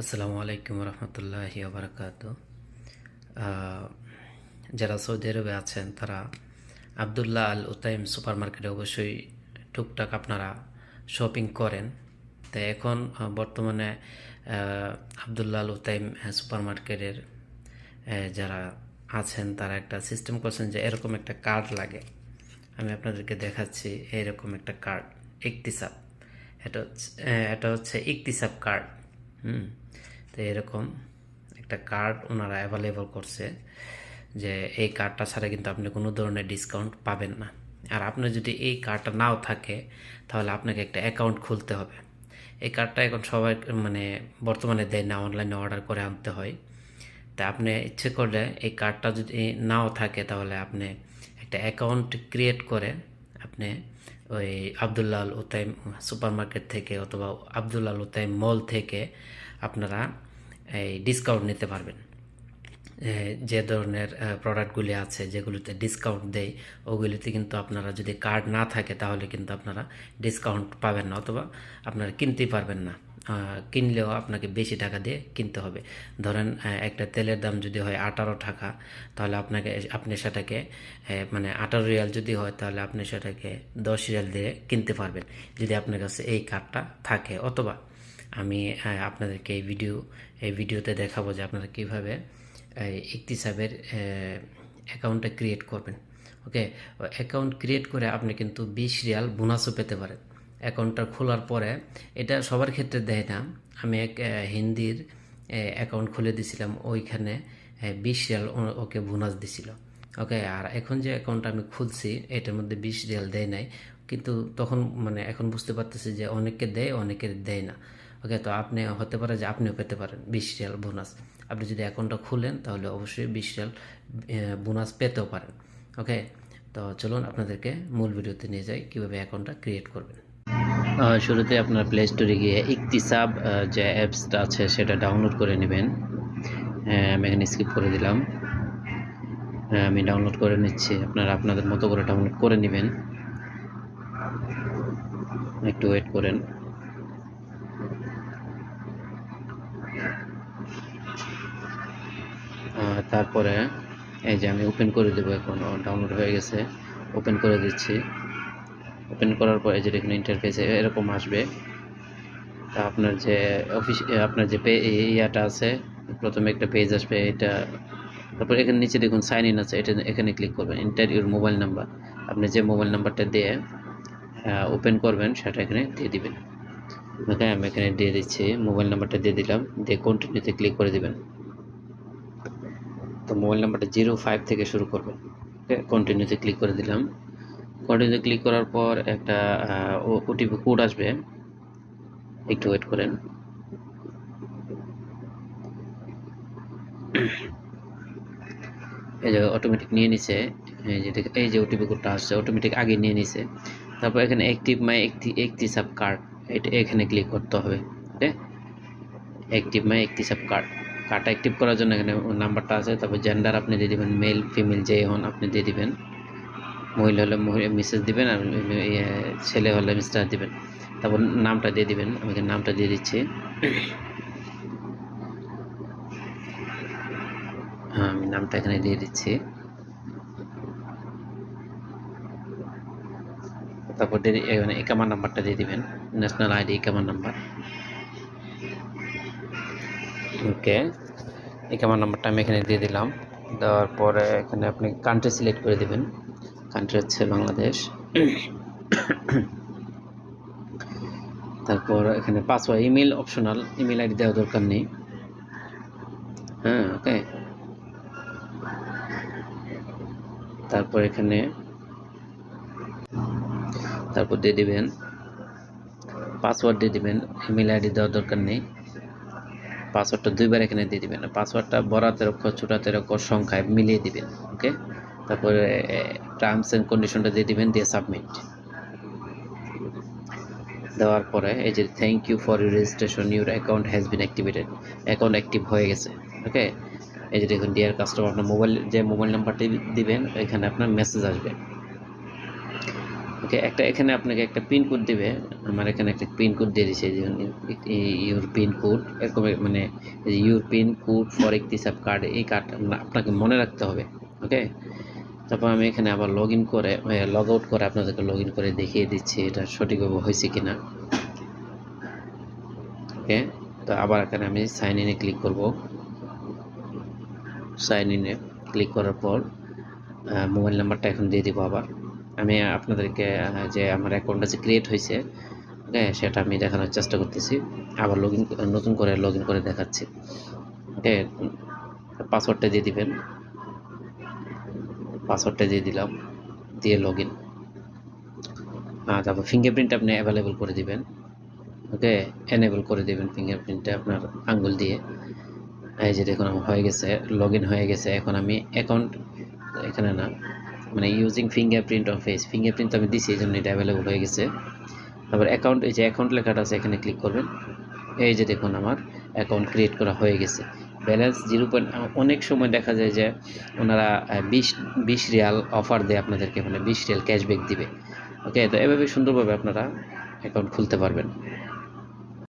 আসসালামু আলাইকুম রহমতুল্লাহ বারকাত যারা সৌদি আরবে আছেন, তারা আবদুল্লাহ আল উতাইম সুপার মার্কেটে অবশ্যই টুকটাক আপনারা শপিং করেন। তো এখন বর্তমানে আবদুল্লাহ আল উতাইম সুপার মার্কেটের যারা আছেন, তারা একটা সিস্টেম করছেন যে এরকম একটা কার্ড লাগে। আমি আপনাদেরকে দেখাচ্ছি, এরকম একটা কার্ড, ইকতিসাব। এটা হচ্ছে এটা হচ্ছে ইকতিসাব কার্ড। হুম। তো এরকম একটা কার্ড ওনারা অ্যাভেলেবল করছে যে এই কার্ডটা ছাড়া কিন্তু আপনি কোনো ধরনের ডিসকাউন্ট পাবেন না। আর আপনার যদি এই কার্ডটা নাও থাকে, তাহলে আপনাকে একটা অ্যাকাউন্ট খুলতে হবে। এই কার্ডটা এখন সবাই মানে বর্তমানে দেয় না অনলাইনে অর্ডার করে আনতে হয়। তা আপনি ইচ্ছে করলে এই কার্ডটা যদি নাও থাকে, তাহলে আপনি একটা অ্যাকাউন্ট ক্রিয়েট করে আপনি ওই আবদুল্লাল আল উতাইম সুপার মার্কেট থেকে অথবা আবদুল্লাল আল উতাইম মল থেকে আপনারা এই ডিসকাউন্ট নিতে পারবেন। যে ধরনের প্রোডাক্টগুলি আছে যেগুলিতে ডিসকাউন্ট দেয়, ওগুলিতে কিন্তু আপনারা যদি কার্ড না থাকে তাহলে কিন্তু আপনারা ডিসকাউন্ট পাবেন না অথবা আপনারা কিনতেই পারবেন না। কিনলেও আপনাকে বেশি টাকা দিয়ে কিনতে হবে। ধরেন একটা তেলের দাম যদি হয় আঠারো টাকা, তাহলে আপনাকে, আপনি সেটাকে মানে আঠারো রিয়াল যদি হয়, তাহলে আপনি সেটাকে দশ রিয়াল দিয়ে কিনতে পারবেন। যদি আপনার কাছে এই কার্ডটা থাকে। অথবা আমি আপনাদেরকে এই ভিডিও, এই ভিডিওতে দেখাবো যে আপনারা কীভাবে ইকতিসাবের অ্যাকাউন্টটা ক্রিয়েট করবেন। ওকে? অ্যাকাউন্ট ক্রিয়েট করে আপনি কিন্তু বিশ রিয়াল বোনাসও পেতে পারেন। অ্যাকাউন্টটা খোলার পরে, এটা সবার ক্ষেত্রে দেয় না। আমি এক হিন্দির অ্যাকাউন্ট খুলে দিছিলাম, ওইখানে বিশ রিয়াল ওকে বোনাস দিছিল। ওকে, আর এখন যে অ্যাকাউন্টটা আমি খুলছি, এটার মধ্যে বিশ রিয়াল দেয় নাই। কিন্তু তখন মানে এখন বুঝতে পারতেছি যে অনেককে দেয়, অনেকের দেয় না। ওকে, তো আপনি, হতে পারে যে আপনিও পেতে পারেন বিশ রিয়াল বোনাস। আপনি যদি অ্যাকাউন্টটা খুলেন, তাহলে অবশ্যই বিশ রিয়াল বোনাস পেতেও পারেন। ওকে, তো চলুন আপনাদেরকে মূল ভিডিওতে নিয়ে যাই, কীভাবে অ্যাকাউন্টটা ক্রিয়েট করবেন। শুরুতে আপনার প্লে স্টোরে গিয়ে ইকতিসাব যে অ্যাপসটা আছে সেটা ডাউনলোড করে নেবেন। হ্যাঁ, আমি এখানে স্কিপ করে দিলাম। হ্যাঁ, আমি ডাউনলোড করে নিচ্ছি। আপনারা আপনাদের মতো করে ডাউনলোড করে নেবেন। একটু ওয়েট করেন। তারপরে এই যে আমি ওপেন করে দেবো এখন ডাউনলোড হয়ে গেছে। ওপেন করে দিচ্ছি। ওপেন করার পরে যে দেখুন ইন্টারফেসে এরকম আসবে। তা আপনার যে অফিস আপনার যে পে ইয়াটা আছে, প্রথমে একটা পেজ আসবে, এটা তারপর এখানে নিচে দেখুন সাইন ইন আছে, এটা এখানে ক্লিক করবেন ইন্টার ইউর মোবাইল নাম্বার আপনি যে মোবাইল নাম্বারটা দিয়ে ওপেন করবেন, সেটা এখানে দিয়ে দিবেন। ওকে, আমি এখানে দিয়ে দিচ্ছি মোবাইল নাম্বারটা দিয়ে দিলাম, দিয়ে কন্টিনিউতে ক্লিক করে দিবেন। তো মোবাইল নাম্বারটা জিরো ফাইভ থেকে শুরু করবেন। কন্টিনিউতে ক্লিক করে দিলাম। কন্টিনিউতে ক্লিক করার পর একটা ওটিপি কোড আসবে। একটু ওয়েট করেন। এই যে অটোমেটিক নিয়ে নিছে। এই যে এই যে ওটিপি কোডটা আসছে অটোমেটিক আগে নিয়ে নিছে। তারপর এখানে অ্যাক্টিভ মাই একটি একটি সাব কার্ড এটা এখানে ক্লিক করতে হবে। ওকে? অ্যাক্টিভ মাই একটি সাব কার্ড কার্ডটা অ্যাক্টিভ করার জন্য এখানে নাম্বারটা আছে। তারপর জেন্ডার আপনি দিয়ে দিবেন মেল ফিমেল যে হন আপনি দিয়ে দিবেন। মহিলা হলে মিসেস দিবেন আর ইয়ে, ছেলে হলে মিস্টার দিবেন। তারপর নামটা দিয়ে দিবেন আমি নামটা দিয়ে দিচ্ছি। হ্যাঁ আমি নামটা এখানে দিয়ে দিচ্ছি। তারপর এখানে একামার নাম্বারটা দিয়ে দিবেন ন্যাশনাল আইডি একামার নাম্বার। ওকে একামার নাম্বারটা আমি এখানে দিয়ে দিলাম। দেওয়ার পরে এখানে আপনি কান্ট্রি সিলেক্ট করে দিবেন। কান্ট্রি হচ্ছে বাংলাদেশ। তারপর এখানে password email optional email ID দেওয়া দরকার নেই। হ্যাঁ ওকে তারপর এখানে, তারপর দিয়ে দিবেন। পাসওয়ার্ড দিয়ে দিবেন ইমেল আইডি দেওয়ার দরকার নেই। পাসওয়ার্ডটা দুইবার এখানে দিয়ে দিবেন। পাসওয়ার্ডটা বড়াতের অক্ষর, ছোটাতের অক্ষর, সংখ্যায় মিলিয়ে দিবেন ওকে তারপরে টার্মস অ্যান্ড কন্ডিশনটা দিয়ে দিবেন দিয়ে সাবমিট দেওয়ার পরে, এই যে thank you for your registration your account has been activated account active হয়ে গেছে ওকে এই যে দেখুন ডিয়ার কাস্টমার আপনার মোবাইল যে মোবাইল নাম্বারটি দিবেন, এখানে আপনার মেসেজ আসবে। ওকে একটা, এখানে আপনাকে একটা পিন কোড দিবে। আমার এখানে একটা পিন কোড দিয়ে যে ইউর পিন কোড এরকম মানে ইউর পিন কোড ফর একটি সাব কার্ড এই কার্ড আপনাকে মনে রাখতে হবে ওকে তারপর আমি এখানে আবার লগ ইন করে লগ আউট করে আপনাদেরকে লগ ইন করে দেখিয়ে দিচ্ছি এটা সঠিকভাবে হয়েছে কিনা। ওকে, তো আবার এখানে আমি সাইন ইনে ক্লিক করব। সাইন ইনে ক্লিক করার পর মোবাইল নাম্বারটা এখন দিয়ে দিব আবার। আমি আপনাদেরকে যে আমার অ্যাকাউন্টটা যে ক্রিয়েট হয়েছে, ওকে, সেটা আমি দেখানোর চেষ্টা করতেছি। আবার লগ নতুন করে লগ করে দেখাচ্ছি। ওকে পাসওয়ার্ডটা দিয়ে দিবেন। পাসওয়ার্ডটা দিয়ে দিলাম, দিয়ে লগ ইন তারপর ফিঙ্গারপ্রিন্ট আপনি অ্যাভেলেবল করে দিবেন ওকে এনেবল করে দেবেন ফিঙ্গারপ্রিন্টটা আপনার আঙ্গুল দিয়ে। এই যে দেখুন, আমার হয়ে গেছে লগ হয়ে গেছে। এখন আমি অ্যাকাউন্ট এখানে না মানে using fingerprint on face fingerprint আমি দিছি, এই জন্য এটা অ্যাভেলেবল হয়ে গেছে। তারপর অ্যাকাউন্ট এই যে অ্যাকাউন্ট লেখাটা আছে, এখানে ক্লিক করবেন। এই যে দেখুন, আমার অ্যাকাউন্ট ক্রিয়েট করা হয়ে গেছে। ব্যালেন্স জিরো পয়েন্ট অনেক সময় দেখা যায় যে ওনারা বিশ বিশ রিয়াল অফার দেয় আপনাদেরকে মানে বিশ রিয়াল ক্যাশব্যাক দিবে। ওকে তো এভাবে সুন্দরভাবে আপনারা অ্যাকাউন্ট খুলতে পারবেন।